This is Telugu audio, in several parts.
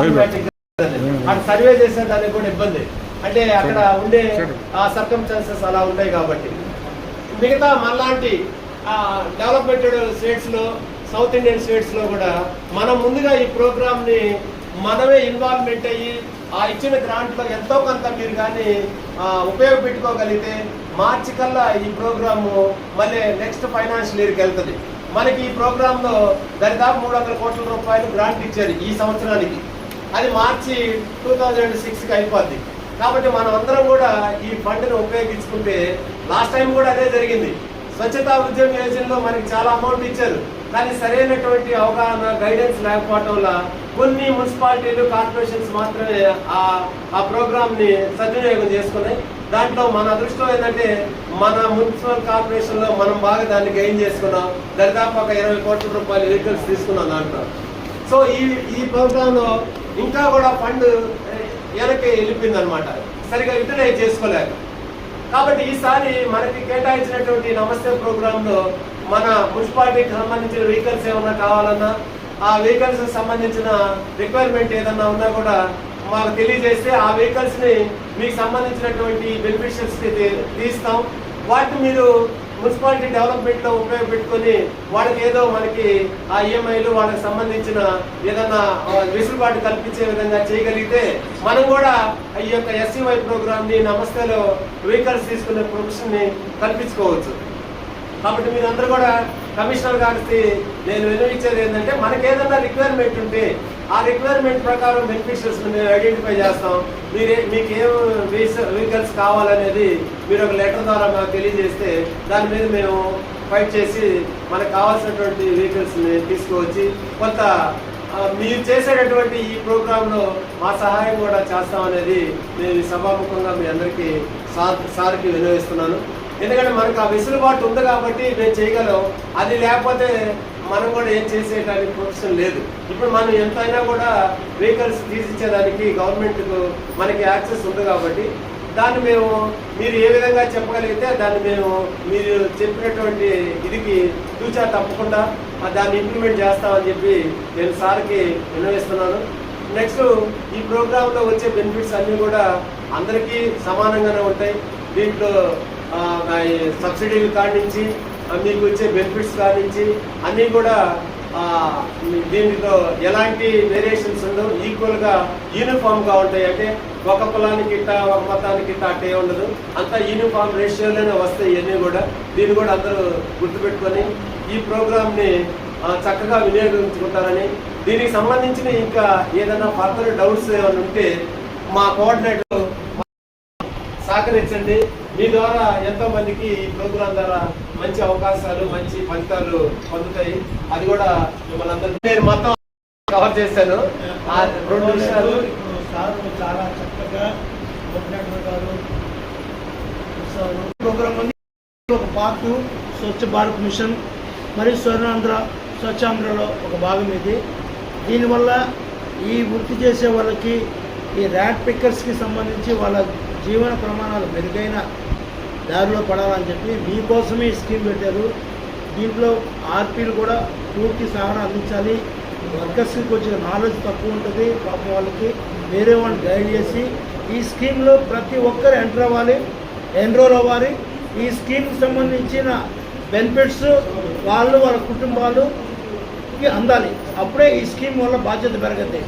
అక్కడ సర్వే చేసేదానికి కూడా ఇబ్బంది. అంటే అక్కడ ఉండే ఆ సర్కమ్స్టాన్సెస్ అలా ఉంటాయి కాబట్టి. మిగతా మనలాంటి డెవలప్మెంటెడ్ స్టేట్స్లో సౌత్ ఇండియన్ స్టేట్స్లో కూడా మనం ముందుగా ఈ ప్రోగ్రామ్ని మనమే ఇన్వాల్వ్మెంట్ అయ్యి ఆ ఇచ్చిన గ్రాంట్లో ఎంతో కొంత మీరు కానీ ఉపయోగపెట్టుకోగలిగితే మార్చి కల్లా ఈ ప్రోగ్రామ్ మళ్ళీ నెక్స్ట్ ఫైనాన్షియల్ ఇయర్కి వెళ్తుంది. మనకి ఈ ప్రోగ్రామ్లో దరిదాపు మూడు వందల కోట్ల రూపాయలు గ్రాంట్ ఇచ్చారు ఈ సంవత్సరానికి. అది మార్చి టూ థౌజండ్ సిక్స్కి అయిపోద్ది. కాబట్టి మనం అందరం కూడా ఈ ఫండ్ని ఉపయోగించుకుంటే లాస్ట్ టైం కూడా అదే జరిగింది. స్వచ్ఛతా ఉద్యమ యోజనలో మనకి చాలా అమౌంట్ ఇచ్చారు. కానీ సరైనటువంటి అవగాహన గైడెన్స్ లేకపోవటం వల్ల కొన్ని మున్సిపాలిటీలు కార్పొరేషన్స్ మాత్రమే ఆ ఆ ప్రోగ్రామ్ని సద్వినియోగం చేసుకున్నాయి. దాంట్లో మన అదృష్టం ఏంటంటే మన మున్సిపల్ కార్పొరేషన్లో మనం బాగా దాన్ని గెయిన్ చేసుకున్నాం. దరిదాపు ఒక ఇరవై కోట్ల రూపాయలు వెహికల్స్ తీసుకున్నాం దాంట్లో. సో ఈ ఈ ప్రోగ్రాంలో ఇంకా కూడా ఫండ్ వెనక్కి వెళ్ళిపోయింది అనమాట సరిగా యూటిలైజ్ చేసుకోలేక. కాబట్టి ఈసారి మనకి కేటాయించినటువంటి నమస్తే ప్రోగ్రామ్లో మన మున్సిపాలిటీకి సంబంధించిన వెహికల్స్ ఏమన్నా కావాలన్నా ఆ వెహికల్స్ సంబంధించిన రిక్వైర్మెంట్ ఏదన్నా ఉన్నా కూడా మాకు తెలియజేస్తే ఆ వెహికల్స్ని మీకు సంబంధించినటువంటి బెనిఫిషియల్స్కి తీస్తాం. వాటిని మీరు మున్సిపాలిటీ డెవలప్మెంట్లో ఉపయోగపెట్టుకొని వాళ్ళకి ఏదో మనకి ఆ ఈఎంఐలు వాళ్ళకి సంబంధించిన ఏదన్నా వెసులుబాటు కల్పించే విధంగా చేయగలిగితే మనం కూడా ఈ యొక్క ఎస్సీవై ప్రోగ్రామ్ని నమస్తేలో వెహికల్స్ తీసుకునే ప్రొఫెషన్ని కల్పించుకోవచ్చు. కాబట్టి మీరందరూ కూడా కమిషనర్ గారికి నేను విన్నవించేది ఏంటంటే మనకి రిక్వైర్మెంట్ ఉంటే ఆ రిక్వైర్మెంట్ ప్రకారం బెనిఫిషియర్స్ మేము ఐడెంటిఫై చేస్తాం. మీరే మీకు ఏం వెహికల్స్ కావాలనేది మీరు ఒక లెటర్ ద్వారా మాకు తెలియజేస్తే దాని మీద మేము ఫైట్ చేసి మనకు కావాల్సినటువంటి వెహికల్స్ తీసుకువచ్చి కొంత మీరు చేసేటటువంటి ఈ ప్రోగ్రాంలో మా సహాయం కూడా చేస్తాం అనేది నేను సభాముఖంగా మీ అందరికీ సార్ సార్కి వినియోగిస్తున్నాను. ఎందుకంటే మనకు ఆ వెసులుబాటు ఉంది కాబట్టి మేము చేయగలం. అది లేకపోతే మనం కూడా ఏం చేసేటానికి ప్రొఫెషన్ లేదు. ఇప్పుడు మనం ఎంతైనా కూడా వెహికల్స్ తీసిచ్చేదానికి గవర్నమెంట్కు మనకి యాక్సెస్ ఉంది కాబట్టి దాన్ని మేము మీరు ఏ విధంగా చెప్పగలిగితే దాన్ని మేము మీరు చెప్పినటువంటి ఇదికి చూచా తప్పకుండా దాన్ని ఇంప్లిమెంట్ చేస్తామని చెప్పి నేను సార్కి వినవేస్తున్నాను నెక్స్ట్ ఈ ప్రోగ్రాంలో వచ్చే బెనిఫిట్స్ అన్నీ కూడా అందరికీ సమానంగానే ఉంటాయి. దీంట్లో ఈ సబ్సిడీలు కాడించి మీకు వచ్చే బెనిఫిట్స్ కానించి అన్నీ కూడా దీనిలో ఎలాంటి వేరియేషన్స్ ఉండవు ఈక్వల్గా యూనిఫామ్గా ఉంటాయి. అంటే ఒక కులానికి ఇట్ట ఒక మతానికి ఇట్ట అట్టే ఉండదు. అంతా యూనిఫామ్ రేషియోలోనే వస్తాయి ఇవన్నీ కూడా. దీన్ని కూడా అందరూ గుర్తుపెట్టుకొని ఈ ప్రోగ్రామ్ని చక్కగా వినియోగించుకుంటారని. దీనికి సంబంధించిన ఇంకా ఏదైనా ఫర్దర్ డౌట్స్ ఏమైనా ఉంటే మా కోఆర్డినేటర్ సహకరించండి. మీ ద్వారా ఎంతో మందికి ఈ ప్రోగ్రాం ద్వారా మంచి అవకాశాలు మంచి ఫలితాలు పొందుతాయి. అది కూడా మిమ్మల్ని అందరికీ నేను మొత్తం కవర్ చేశాను. ఆ రెండు విషయాలు సార్ చాలా చక్కగా ప్రోగ్రాం ప్రోగ్రామ్ ఒక పార్ట్ స్వచ్ఛ భారత్ మిషన్ మరియు స్వర్ణాంధ్ర స్వచ్ఛాంధ్రలో ఒక భాగం ఇది. దీనివల్ల ఈ వృత్తి చేసే వాళ్ళకి ఈ ర్యాట్ పిక్కర్స్కి సంబంధించి వాళ్ళ జీవన ప్రమాణాలు మెరుగైన దారిలో పడాలని చెప్పి మీకోసమే ఈ స్కీమ్ పెట్టారు. దీంట్లో ఆర్పీలు కూడా పూర్తి సహాయం అందించాలి. వర్కర్స్కి కొంచెం నాలెడ్జ్ తక్కువ ఉంటుంది. పాప వాళ్ళకి వేరే వాళ్ళని గైడ్ చేసి ఈ స్కీమ్లో ప్రతి ఒక్కరు ఎంటర్ అవ్వాలి ఎన్రోల్ అవ్వాలి. ఈ స్కీమ్కి సంబంధించిన బెనిఫిట్స్ వాళ్ళు వాళ్ళ కుటుంబాలు అందాలి. అప్పుడే ఈ స్కీమ్ వల్ల బాధ్యత పెరగద్ది.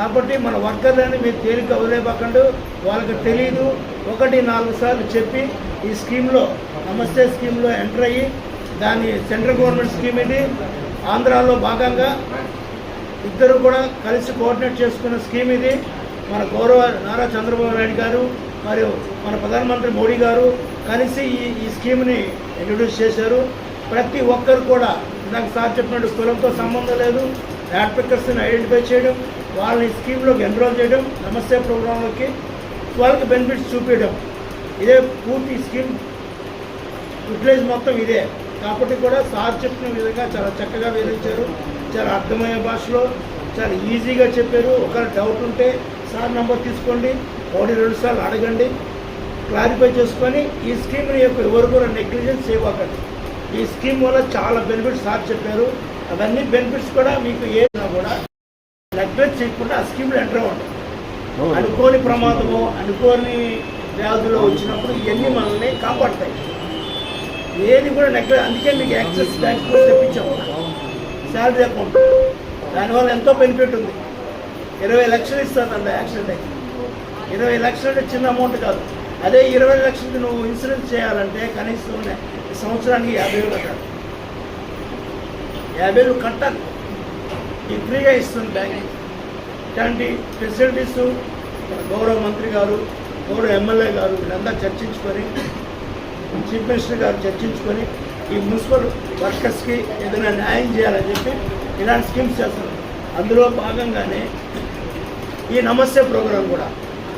కాబట్టి మన వర్కర్లని మీరు తేలిక వదిలేపకండు వాళ్ళకి తెలియదు ఒకటి నాలుగు సార్లు చెప్పి ఈ స్కీమ్లో నమస్తే స్కీమ్లో ఎంటర్ అయ్యి దాని సెంట్రల్ గవర్నమెంట్ స్కీమ్ ఇది. ఆంధ్రాలో భాగంగా ఇద్దరు కూడా కలిసి కోఆర్డినేట్ చేసుకున్న స్కీమ్ ఇది. మన గౌరవ నారా చంద్రబాబు నాయుడు గారు మరియు మన ప్రధానమంత్రి మోడీ గారు కలిసి ఈ ఈ స్కీమ్ని ఇంట్రొడ్యూస్ చేశారు. ప్రతి ఒక్కరు కూడా నాకు సార్ చెప్పినట్టు కులంతో సంబంధం లేదు. యాడ్ పిక్కర్స్ని ఐడెంటిఫై చేయడం వాళ్ళని స్కీమ్లోకి ఎన్రోల్ చేయడం నమస్తే ప్రోగ్రాంలోకి వాళ్ళకి బెనిఫిట్స్ చూపించడం. ఇదే పూర్తి స్కీమ్. యూటిలైజ్ మొత్తం ఇదే. కాబట్టి కూడా సార్ చెప్పిన విధంగా చాలా చక్కగా వివరించారు. చాలా అర్థమయ్యే భాషలో చాలా ఈజీగా చెప్పారు. ఒకవేళ డౌట్ ఉంటే సార్ నెంబర్ తీసుకోండి. ఒకటి రెండు సార్లు అడగండి. క్లారిఫై చేసుకొని ఈ స్కీమ్ని యొక్క ఎవరు కూడా నెగ్లిజెన్స్ చేయవకండి ఈ స్కీమ్ వల్ల చాలా బెనిఫిట్స్ సార్ చెప్పారు. అవన్నీ బెనిఫిట్స్ కూడా మీకు ఏ నెగ్లెక్ట్ చేయకుండా ఆ స్కీమ్లో ఎంటర్ అవ్వండి. అనుకోని ప్రమాదము అనుకోని వ్యాధులు వచ్చినప్పుడు ఇవన్నీ మనల్ని కాపాడుతాయి. ఏది కూడా నెగ్లెక్ట్ అందుకే మీకు యాక్సెస్ బ్యాంక్ కూడా తెప్పించాము శాలరీ అకౌంట్. దానివల్ల ఎంతో బెనిఫిట్ ఉంది. ఇరవై లక్షలు ఇస్తానండి యాక్సిడెంట్ అయితే. ఇరవై లక్షలు అంటే చిన్న అమౌంట్ కాదు. అదే ఇరవై లక్షలకి నువ్వు ఇన్సూరెన్స్ చేయాలంటే కనీసం సంవత్సరానికి యాభై వేలు కట్టాలి. యాభై వేలు కట్టాలి. ఇది ఫ్రీగా ఇస్తుంది బ్యాంక్. ఇట్లాంటి ఫెసిలిటీస్ గౌరవ మంత్రి గారు గౌరవ ఎమ్మెల్యే గారు వీళ్ళందరూ చర్చించుకొని చీఫ్ మినిస్టర్ గారు చర్చించుకొని ఈ మున్సిపల్ వర్కర్స్కి ఏదైనా న్యాయం చేయాలని చెప్పి ఇలాంటి స్కీమ్స్ చేస్తున్నారు. అందులో భాగంగానే ఈ నమస్తే ప్రోగ్రాం కూడా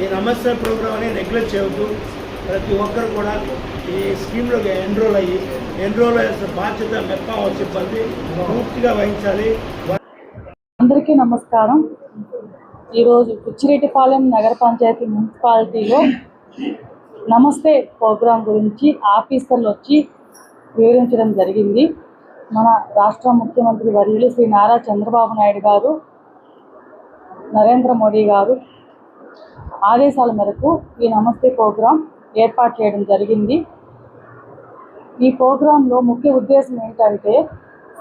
ఈ నమస్తే ప్రోగ్రాం అని నెగ్లెక్ట్ చేయవద్దు ప్రతి ఒక్కరు కూడా ఈ స్కీమ్లో ఎన్రోల్ అయ్యి ఎన్రోల్ అయ్యే బాధ్యత మెప్పా సిబ్బంది పూర్తిగా వహించాలి. అందరికీ నమస్కారం. ఈరోజు పుచ్చిరెడ్డిపాలెం నగర పంచాయతీ మున్సిపాలిటీలో నమస్తే ప్రోగ్రాం గురించి ఆఫీసర్లు వచ్చి వివరించడం జరిగింది. మన రాష్ట్ర ముఖ్యమంత్రి వర్యులు శ్రీ నారా చంద్రబాబు నాయుడు గారు నరేంద్ర మోడీ గారు ఆదేశాల మేరకు ఈ నమస్తే ప్రోగ్రాం ఏర్పాటు చేయడం జరిగింది. ఈ ప్రోగ్రాంలో ముఖ్య ఉద్దేశం ఏంటంటే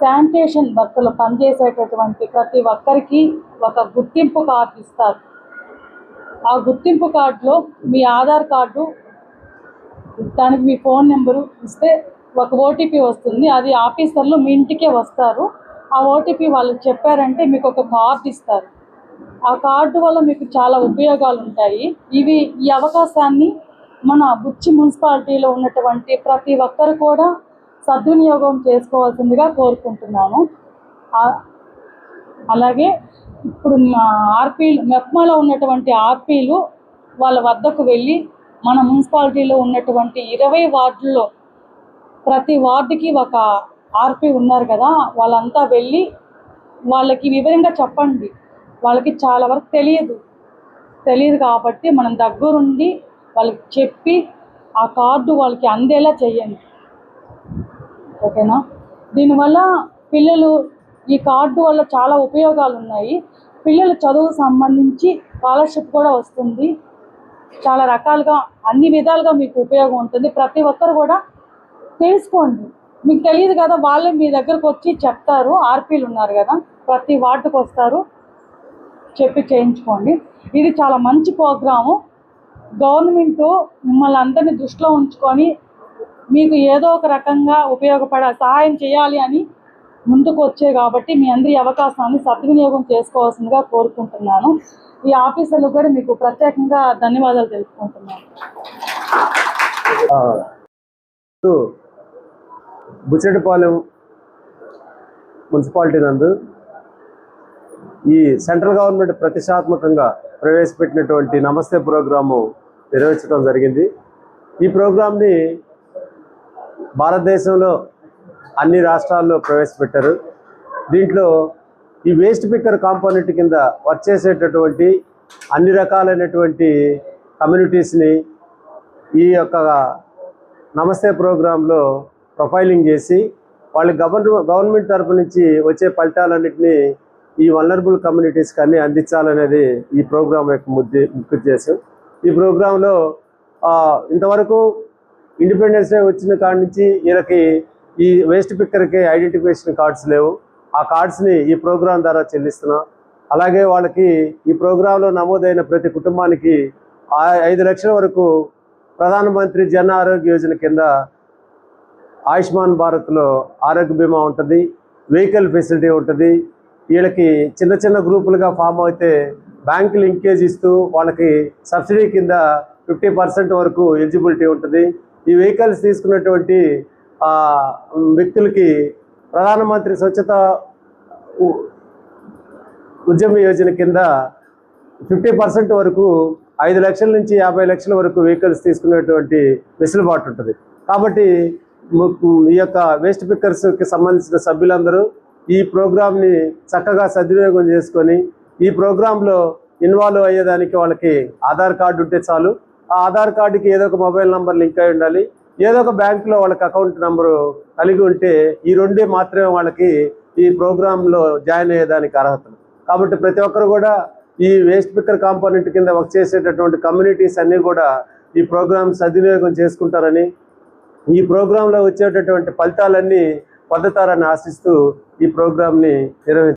శానిటేషన్ వర్క్లో పనిచేసేటటువంటి ప్రతి ఒక్కరికి ఒక గుర్తింపు కార్డు ఇస్తారు. ఆ గుర్తింపు కార్డులో మీ ఆధార్ కార్డు దానికి మీ ఫోన్ నెంబరు ఇస్తే ఒక ఓటీపీ వస్తుంది. అది ఆఫీసర్లు మీ ఇంటికే వస్తారు. ఆ ఓటీపీ వాళ్ళు చెప్పారంటే మీకు ఒక కార్డు ఇస్తారు. ఆ కార్డు వల్ల మీకు చాలా ఉపయోగాలు ఉంటాయి. ఇవి ఈ అవకాశాన్ని మన బుచ్చి మున్సిపాలిటీలో ఉన్నటువంటి ప్రతి ఒక్కరు కూడా సద్వినియోగం చేసుకోవాల్సిందిగా కోరుకుంటున్నాను. అలాగే ఇప్పుడు మా ఆర్పీలు మెప్మాలో ఉన్నటువంటి ఆర్పీలు వాళ్ళ వద్దకు వెళ్ళి మన మున్సిపాలిటీలో ఉన్నటువంటి ఇరవై వార్డుల్లో ప్రతి వార్డుకి ఒక ఆర్పీ ఉన్నారు కదా వాళ్ళంతా వెళ్ళి వాళ్ళకి వివరంగా చెప్పండి. వాళ్ళకి చాలా వరకు తెలియదు. తెలియదు కాబట్టి మనం దగ్గరుండి వాళ్ళకి చెప్పి ఆ కార్డు వాళ్ళకి అందేలా చేయండి. ఓకేనా? దీనివల్ల పిల్లలు ఈ కార్డు వల్ల చాలా ఉపయోగాలు ఉన్నాయి పిల్లల చదువుకు సంబంధించి స్కాలర్షిప్ కూడా వస్తుంది. చాలా రకాలుగా అన్ని విధాలుగా మీకు ఉపయోగం ఉంటుంది. ప్రతి ఒక్కరు కూడా తెలుసుకోండి. మీకు తెలియదు కదా వాళ్ళే మీ దగ్గరకు వచ్చి చెప్తారు. ఆర్పీలు ఉన్నారు కదా ప్రతి వార్డుకు వస్తారు. చెప్పి చేయించుకోండి. ఇది చాలా మంచి ప్రోగ్రాము. గవర్నమెంట్ మిమ్మల్ని అందరినీ దృష్టిలో ఉంచుకొని మీకు ఏదో ఒక రకంగా ఉపయోగపడ సహాయం చేయాలి అని ముందుకు వచ్చే కాబట్టి మీ అందరి అవకాశాన్ని సద్వినియోగం చేసుకోవాల్సిందిగా కోరుకుంటున్నాను. ఈ ఆఫీసర్లు కూడా మీకు ప్రత్యేకంగా ధన్యవాదాలు తెలుపుకుంటున్నాను. బుచ్చటిపాలెం మున్సిపాలిటీ నందు ఈ సెంట్రల్ గవర్నమెంట్ ప్రతిష్టాత్మకంగా ప్రవేశపెట్టినటువంటి నమస్తే ప్రోగ్రాము నిర్వహించడం జరిగింది. ఈ ప్రోగ్రాంని భారతదేశంలో అన్ని రాష్ట్రాల్లో ప్రవేశపెట్టారు. దీంట్లో ఈ వేస్ట్ పిక్కర్ కాంపోనెంట్ కింద వర్క్ చేసేటటువంటి అన్ని రకాలైనటువంటి కమ్యూనిటీస్ని ఈ యొక్క నమస్తే ప్రోగ్రాంలో ప్రొఫైలింగ్ చేసి వాళ్ళ గవర్న గవర్నమెంట్ తరపు నుంచి వచ్చే ఫలితాలన్నింటినీ ఈ వనరబుల్ కమ్యూనిటీస్కి అన్ని అందించాలనేది ఈ ప్రోగ్రాం యొక్క ముద్ది ముఖ్య ఉద్దేశం. ఈ ప్రోగ్రాంలో ఇంతవరకు ఇండిపెండెన్స్ డే వచ్చిన కాడ నుంచి వీళ్ళకి ఈ వేస్ట్ పిక్కర్కి ఐడెంటిఫికేషన్ కార్డ్స్ లేవు. ఆ కార్డ్స్ని ఈ ప్రోగ్రాం ద్వారా చెల్లిస్తున్నాం. అలాగే వాళ్ళకి ఈ ప్రోగ్రాంలో నమోదైన ప్రతి కుటుంబానికి ఐదు లక్షల వరకు ప్రధానమంత్రి జన ఆరోగ్య యోజన కింద ఆయుష్మాన్ భారత్లో ఆరోగ్య బీమా ఉంటుంది వెహికల్ ఫెసిలిటీ ఉంటుంది. వీళ్ళకి చిన్న చిన్న గ్రూపులుగా ఫామ్ అయితే బ్యాంక్ లింకేజ్ ఇస్తూ వాళ్ళకి సబ్సిడీ కింద ఫిఫ్టీ పర్సెంట్ వరకు ఎలిజిబిలిటీ ఉంటుంది. ఈ వెహికల్స్ తీసుకున్నటువంటి వ్యక్తులకి ప్రధానమంత్రి స్వచ్ఛత ఉద్యమ యోజన కింద ఫిఫ్టీ పర్సెంట్ వరకు ఐదు లక్షల నుంచి యాభై లక్షల వరకు వెహికల్స్ తీసుకునేటువంటి వెసులుబాటు ఉంటుంది. కాబట్టి ఈ యొక్క వేస్ట్ పిక్కర్స్కి సంబంధించిన సభ్యులందరూ ఈ ప్రోగ్రామ్ని చక్కగా సద్వినియోగం చేసుకొని ఈ ప్రోగ్రాంలో ఇన్వాల్వ్ అయ్యేదానికి వాళ్ళకి ఆధార్ కార్డు ఉంటే చాలు. ఆధార్ కార్డుకి ఏదో ఒక మొబైల్ నంబర్ లింక్ అయి ఉండాలి. ఏదో ఒక బ్యాంకులో వాళ్ళకి అకౌంట్ నెంబరు కలిగి ఉంటే ఈ రెండే మాత్రమే వాళ్ళకి ఈ ప్రోగ్రాంలో జాయిన్ అయ్యేదానికి అర్హతలు. కాబట్టి ప్రతి ఒక్కరు కూడా ఈ వేస్ట్ పిక్కర్ కాంపోనెంట్ కింద వర్క్ చేసేటటువంటి కమ్యూనిటీస్ అన్నీ కూడా ఈ ప్రోగ్రామ్ సద్వినియోగం చేసుకుంటారని ఈ ప్రోగ్రాంలో వచ్చేటటువంటి ఫలితాలన్నీ పొందుతారని ఆశిస్తూ ఈ ప్రోగ్రాంని నిర్వహించారు